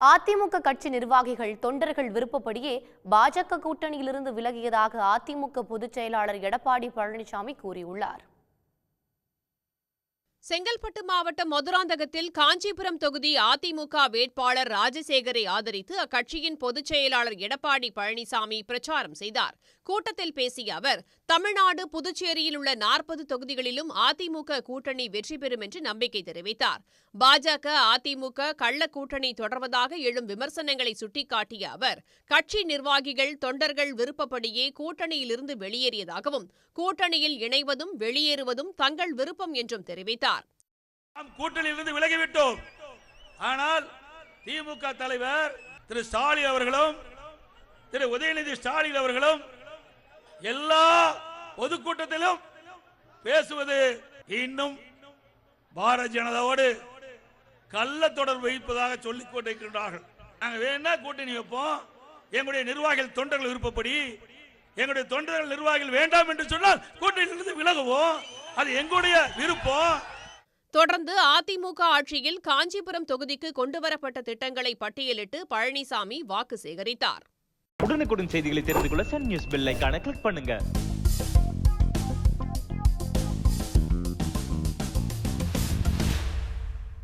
அதிமுக கட்சி நிர்வாகிகள் தொண்டர்கள் விருப்பப்படியே பாஜக கூட்டணியிலிருந்து விலகியதாக அதிமுக பொதுச் செயலாளர் எடப்பாடி பழனிசாமி கூறியுள்ளார். செங்கல்பட்டு மாவட்டம் மதுராந்தகத்தில் காஞ்சிபுரம் தொகுதி அதிமுக வேட்பாளர் ராஜசேகரை ஆதரித்து அக்கட்சியின் பொதுச் செயலாளர் எடப்பாடி பழனிசாமி பிரச்சாரம் செய்தார். கூட்டத்தில் பேசிய அவர் தமிழ்நாடு புதுச்சேரியில் உள்ள நாற்பது தொகுதிகளிலும் அதிமுக கூட்டணி வெற்றி பெறும் என்று நம்பிக்கை தெரிவித்தார். பாஜக அதிமுக கள்ள கூட்டணி தொடர்வதாக எழும் விமர்சனங்களை சுட்டிக்காட்டிய அவர் கட்சி நிர்வாகிகள் தொண்டர்கள் விருப்பப்படியே கூட்டணியிலிருந்து வெளியேறியதாகவும் கூட்டணியில் இணைவதும் வெளியேறுவதும் தங்கள் விருப்பம் என்றும் தெரிவித்தார். நாம் கூட்டணியிலிருந்து விலகிவிட்டோம். ஆனால் திமுக தலைவர் திரு ஸ்டாலின் அவர்களும் திரு உதயநிதி ஸ்டாலின் அவர்களும் எல்லா பொதுக்கூட்டத்திலும் பேசுவது இன்னும் பாரதிய ஜனதாவோடு கள்ள தொடர்பு வைப்பதாக சொல்லிக் கொண்டிருக்கின்றார்கள். நாங்கள் வேணா கூட்டணி வைப்போம்? எங்களுடைய நிர்வாகிகள் தொண்டர்கள் விருப்பப்படி எங்களுடைய தொண்டர்கள் நிர்வாகிகள் வேண்டாம் என்று சொன்னால் கூட்டணியிலிருந்து விலகுவோம். அது எங்களுடைய விருப்பம். தொடர்ந்து அதிமுக ஆட்சியில் காஞ்சிபுரம் தொகுதிக்கு கொண்டுவரப்பட்ட திட்டங்களை பட்டியலிட்டு பழனிசாமி வாக்கு சேகரித்தார். உடனுக்குடன் செய்திகளை தெரிந்து கொள்ள சன் நியூஸ் பெல் கிளிக் பண்ணுங்க.